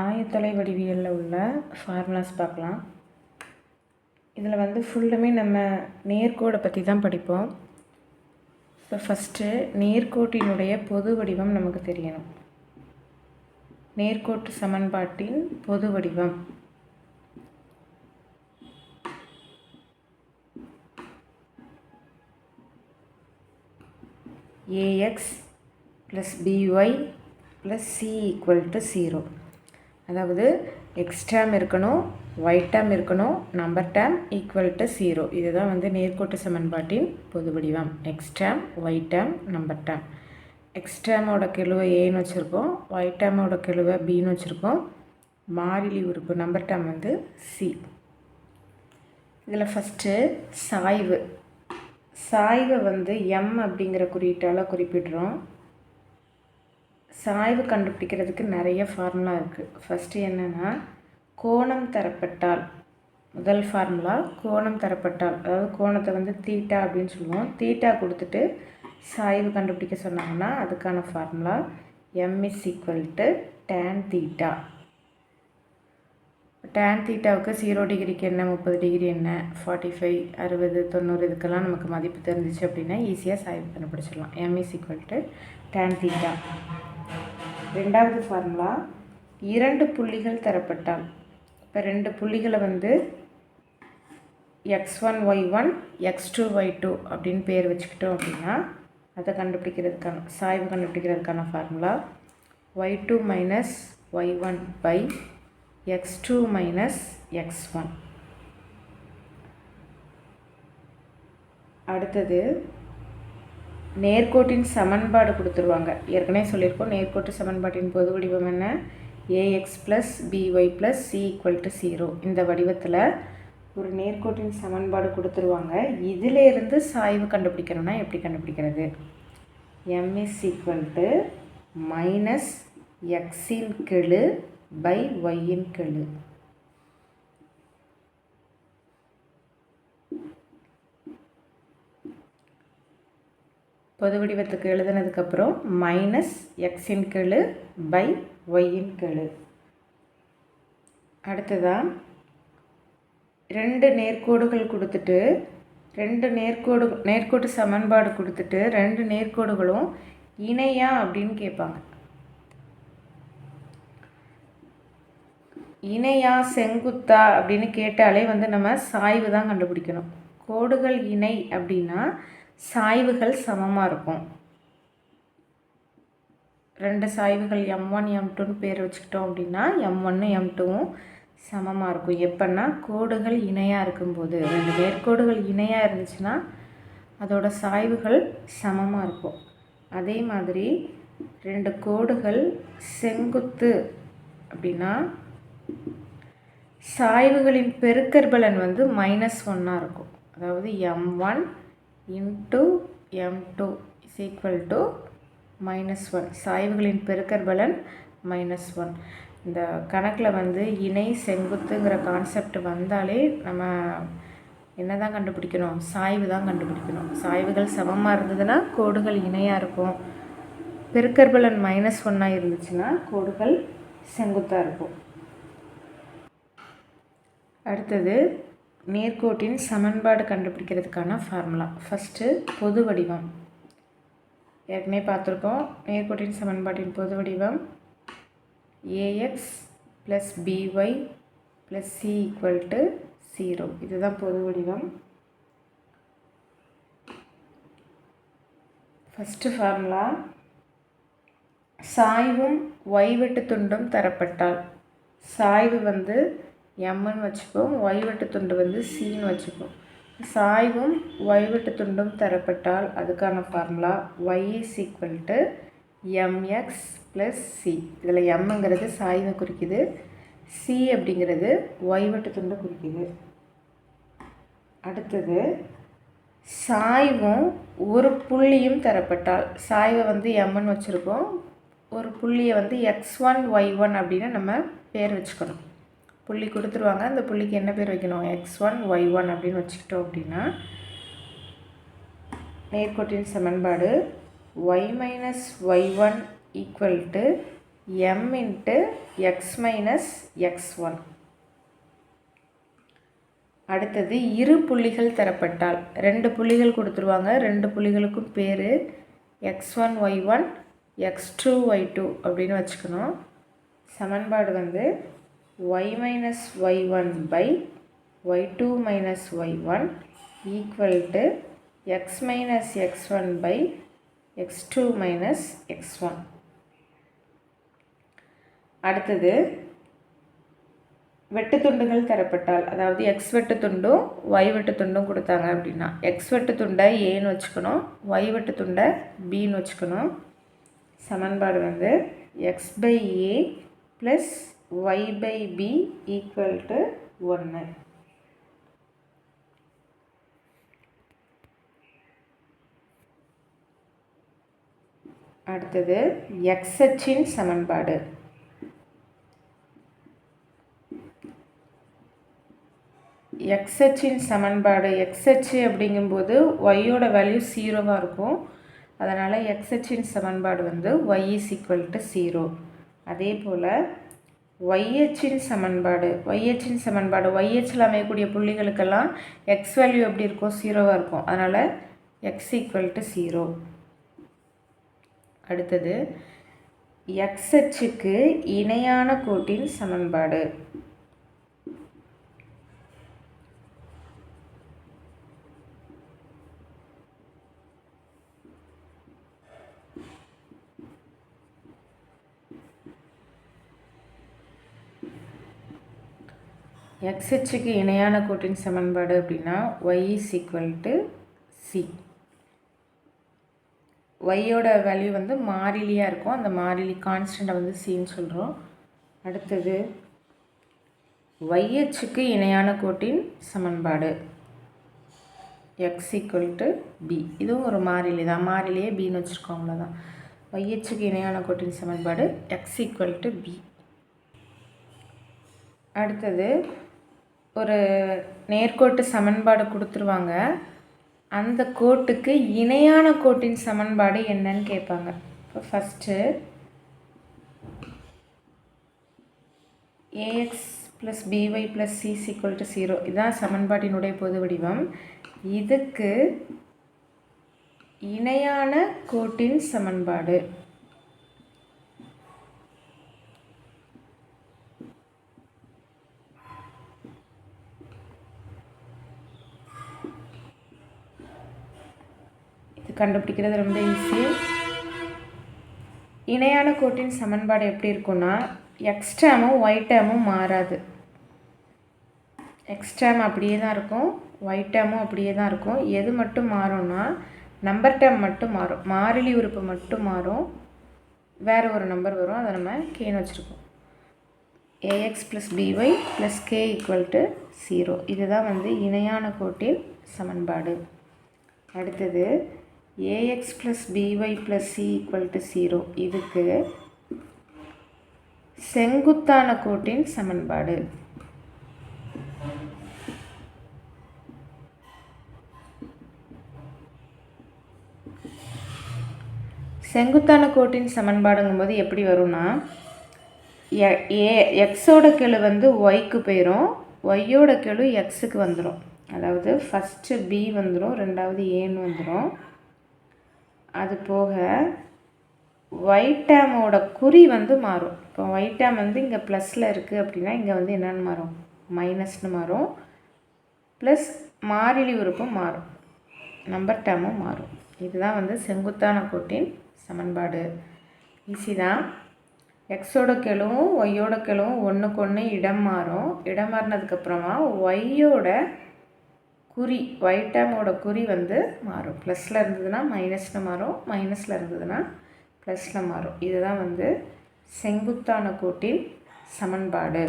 ஆயத்தொலை வடிவியலில் உள்ள ஃபார்முலாஸ் பார்க்கலாம். இதில் வந்து ஃபுல்லுமே நம்ம நேர்கோடை பற்றி தான் படிப்போம். ஸோ ஃபஸ்ட்டு நேர்கோட்டினுடைய பொது வடிவம் நமக்கு தெரியணும். நேர்கோட்டு சமன்பாட்டின் பொது வடிவம். A x plus b y plus c equal to zero அதாவது எக்ஸ் டேம் இருக்கணும் ஒயிட் டேம் இருக்கணும் number term equal to zero இதுதான் வந்து நேர்கோட்டு சமன்பாட்டின் பொது வடிவம். X term y term number term x டேமோட கெழுவை ஏன்னு வச்சுருக்கோம். ஒயிட் டேமோட கெழுவை பின்னு வச்சுருக்கோம். மாறிலி உறுப்பு நம்பர் டேம் வந்து சி இதில் ஃபஸ்ட்டு சாய்வு. சாய்வை வந்து எம் அப்படிங்கிற குறியீட்டால் குறிப்பிடுறோம். சாய்வு கண்டுபிடிக்கிறதுக்கு நிறைய ஃபார்முலா இருக்குது ஃபஸ்ட்டு என்னென்னா கோணம் தரப்பட்டால். முதல் ஃபார்முலா கோணம் தரப்பட்டால். அதாவது கோணத்தை வந்து தீட்டா அப்படின்னு சொல்லுவோம். தீட்டா கொடுத்துட்டு சாய்வு கண்டுபிடிக்க சொன்னாங்கன்னா அதுக்கான formula m is equal to tan theta tan தீட்டாவுக்கு zero டிகிரிக்கு என்ன முப்பது டிகிரி என்ன ஃபார்ட்டி ஃபைவ் அறுபது தொண்ணூறு இதுக்கெல்லாம் நமக்கு மதிப்பு தெரிஞ்சிச்சு அப்படின்னா ஈஸியாக சாய்வு கண்டுபிடிச்சிடலாம். M is equal to tan theta ரெண்டாவது ஃபார்முலா இரண்டு புள்ளிகள் தரப்பட்டால். இப்போ ரெண்டு புள்ளிகளை வந்து x one y one x two y two அப்படின்னு பேர் வச்சுக்கிட்டோம் அப்படின்னா அதை கண்டுபிடிக்கிறதுக்கான சாய்வு கண்டுபிடிக்கிறதுக்கான formula y two minus y one by x two minus x one அடுத்தது நேர்கோட்டின் சமன்பாடு கொடுத்துருவாங்க. ஏற்கனவே சொல்லியிருக்கோம் நேர்கோட்டு சமன்பாட்டின் பொது வடிவம் என்ன? A x plus b y plus c equal to zero இந்த வடிவத்தில் ஒரு நேர்கோட்டின் சமன்பாடு கொடுத்துருவாங்க. இதிலேருந்து சாய்வு கண்டுபிடிக்கணும்னா எப்படி கண்டுபிடிக்கிறது? M is equal to minus எக்ஸின் கெழு பை ஒய்யின் கெழு. பொது வடிவத்துக்கு எழுதுனதுக்கப்புறம் மைனஸ் எக்ஸின் கெழு பை ஒய்யின் கெழு. அடுத்ததான் ரெண்டு நேர்கோடுகள் கொடுத்துட்டு ரெண்டு நேர்கோடு நேர்கோட்டு சமன்பாடு கொடுத்துட்டு ரெண்டு நேர்கோடுகளும் இணையா அப்படின்னு கேட்பாங்க. இணையா செங்குத்தா அப்படின்னு கேட்டாலே வந்து நம்ம சாய்வு தான் கண்டுபிடிக்கணும். கோடுகள் இணை அப்படின்னா சாய்வுகள் சமமாக இருக்கும். ரெண்டு சாய்வுகள் எம் ஒன் எம் டூன்னு பேர் வச்சுக்கிட்டோம் அப்படின்னா எம் ஒன்று எம் டூவும் சமமாக இருக்கும். எப்போன்னா கோடுகள் இணையாக இருக்கும்போது ரெண்டு நேர்கோடுகள் இணையாக இருந்துச்சுன்னா அதோட சாய்வுகள் சமமாக இருக்கும். அதே மாதிரி ரெண்டு கோடுகள் செங்குத்து அப்படின்னா சாய்வுகளின் பெருக்கற்பலன் வந்து மைனஸ் ஒன்னாக இருக்கும். அதாவது m one into m two is equal to minus one சாய்வுகளின் பெருக்கற்பலன் மைனஸ் ஒன் இந்த கணக்கில் வந்து இணை செங்குத்துங்கிற கான்செப்ட் வந்தாலே நம்ம என்ன தான் கண்டுபிடிக்கணும்? சாய்வு தான் கண்டுபிடிக்கணும். சாய்வுகள் சமமாக இருந்ததுன்னா கோடுகள் இணையாக இருக்கும். பெருக்கற்பலன் மைனஸ் ஒன்னாக இருந்துச்சுன்னா கோடுகள் செங்குத்தாக இருக்கும். அடுத்தது நேர்கோட்டின் சமன்பாடு கண்டுபிடிக்கிறதுக்கான ஃபார்முலா ஃபஸ்ட்டு பொது வடிவம். ஏற்கனவே பார்த்துருக்கோம். நேர்கோட்டின் சமன்பாட்டின் பொது வடிவம் a x plus b y plus c equal to zero இதுதான் பொது வடிவம். ஃபஸ்ட்டு ஃபார்முலா சாய்வும் ஒய் வெட்டு துண்டும் தரப்பட்டால். சாய்வு வந்து எம்முன்னு வச்சுப்போம் ஒய்வெட்டு துண்டு வந்து சின்னு வச்சுப்போம். சாய்வும் ஒய்வெட்டு துண்டும் தரப்பட்டால் அதுக்கான formula y is equal to m x plus c இதில் எம்ங்கிறது சாய்வை குறிக்குது. சி அப்படிங்கிறது ஒய்வெட்டு துண்டு குறிக்குது. அடுத்தது சாய்வும் ஒரு புள்ளியும் தரப்பட்டால் சாய்வை வந்து எம்னு வச்சுருக்கோம். ஒரு புள்ளியை வந்து எக்ஸ் ஒன் ஒய் ஒன் அப்படின்னு நம்ம பேர் வச்சுக்கணும். புள்ளி கொடுத்துருவாங்க. அந்த புள்ளிக்கு என்ன பேர் வைக்கணும்? எக்ஸ் ஒன் ஒய் ஒன் அப்படின்னு வச்சுக்கிட்டோம் அப்படின்னா நேர்கோட்டின் சமன்பாடு y minus y one equal to m into x minus x one அடுத்தது இரு புள்ளிகள் தரப்பட்டால். ரெண்டு புள்ளிகள் கொடுத்துருவாங்க. ரெண்டு புள்ளிகளுக்கும் பேர் x one y one x two y two அப்படின்னு வச்சுக்கணும். சமன்பாடு வந்து y minus y one by y two minus y one equal to x minus x one by x two minus x one அடுத்தது வெட்டு துண்டுகள் தரப்பட்டால் அதாவது எக்ஸ் வெட்டு துண்டும் ஒய் வெட்டு துண்டும் கொடுத்தாங்க அப்படின்னா எக்ஸ் வெட்டு துண்டை ஏன்னு வச்சுக்கணும் ஒய் வெட்டு துண்டை பின்னு வச்சுக்கணும். சமன்பாடு வந்து x by a plus y by b equal to ஒன்று அடுத்தது எக்ஸ் அச்சின் சமன்பாடு. எக்ஸ்ஹெச்சின் சமன்பாடு எக்ஸ்ஹெச் அப்படிங்கும்போது ஒய்யோட வேல்யூ ஜீரோவாக இருக்கும். அதனால் எக்ஸ்ஹெச்சின் சமன்பாடு வந்து y is equal to zero அதே போல் ஒய்ஹெச்சின் சமன்பாடு. ஒய்ஹெச்சின் சமன்பாடு. ஒய்ஹெச்சில் அமையக்கூடிய புள்ளிகளுக்கெல்லாம் எக்ஸ் வேல்யூ எப்படி இருக்கும் ஜீரோவாக இருக்கும். அதனால் எக்ஸ் ஈக்குவல் டு ஜீரோ அடுத்தது எக்ஸ்ஹெச்சுக்கு இணையான கோட்டின் சமன்பாடு. எக்ஸ்ஹெச்சுக்கு இணையான கோட்டின் சமன்பாடு அப்படின்னா y is equal to c ஒய்யோட வேல்யூ வந்து மாறிலியாக இருக்கும். அந்த மாறிலி கான்ஸ்டண்ட்டை வந்து சின்னு சொல்கிறோம் அடுத்தது ஒய்ஹெச்சுக்கு இணையான கோட்டின் சமன்பாடு. எக்ஸ் ஈக்குவல் டு பி இதுவும் ஒரு மாறிலி தான். மாறிலியே பின்னு வச்சுருக்கோம். அவ்வளோதான் ஒய்ஹெச்சுக்கு இணையான கோட்டின் சமன்பாடு எக்ஸ் ஈக்குவல் டு பி அடுத்தது ஒரு நேர்கோட்டு சமன்பாடு கொடுத்துருவாங்க. அந்த கோட்டுக்கு இணையான கோட்டின் சமன்பாடு என்னன்னு கேட்பாங்க. இப்போ first a x plus b y plus c equal to zero இதுதான் சமன்பாட்டினுடைய பொது வடிவம். இதுக்கு இணையான கோட்டின் சமன்பாடு. கண்டுபிடிக்கிறது ரொம்ப ஈஸி இணையான கோட்டின் சமன்பாடு எப்படி இருக்குன்னா எக்ஸ் டேமும் ஒய் டேமும் மாறாது. எக்ஸ் டேம் அப்படியே தான் இருக்கும் ஒய் டேமும் அப்படியே தான் இருக்கும். எது மட்டும் மாறும்னா நம்பர் டேம் மட்டும் மாறும். மாறிலி உறுப்பு மட்டும் மாறும். வேறு ஒரு நம்பர் வரும். அதை நம்ம கேன்னு வச்சுருக்கோம். A x plus b y plus k equal to zero இதுதான் வந்து இணையான கோட்டின் சமன்பாடு. அடுத்தது a x plus b y plus c equal to zero இதுக்கு செங்குத்தான கோட்டின் சமன்பாடு. செங்குத்தான கோட்டின் சமன்பாடுங்கும்போது எப்படி வரும்னா ஏ எக்ஸோட கெழு வந்து ஒய்க்கு போயிடும் ஒய்யோட கெழு எக்ஸுக்கு வந்துடும் அதாவது ஃபஸ்ட்டு பி வந்துடும் ரெண்டாவது ஏன்னு வந்துடும் அது போக ஒயிட் டேமோட குறி வந்து மாறும். இப்போ ஒயிட் டேம் வந்து இங்கே ப்ளஸில் இருக்குது அப்படின்னா இங்கே வந்து என்னென்னு மாறும்? மைனஸ்னு மாறும். ப்ளஸ் மாறிலி உறுப்பும் மாறும். நம்பர் டேமும் மாறும். இதுதான் வந்து செங்குத்தான கோட்டின் சமன்பாடு. ஈஸி தான். எக்ஸோட கெழுவும் ஒய்யோட கெழுவும் ஒன்றுக்கு ஒன்று இடம் மாறும். இடம் மாறினதுக்கப்புறமா ஒய்யோட குறி ஒயிட் டேமோட குறி வந்து மாறும். ப்ளஸில் இருந்ததுன்னா மைனஸில் மாறும். மைனஸில் இருந்ததுன்னா ப்ளஸில் மாறும். இதுதான் வந்து செங்குத்தான கோட்டின் சமன்பாடு.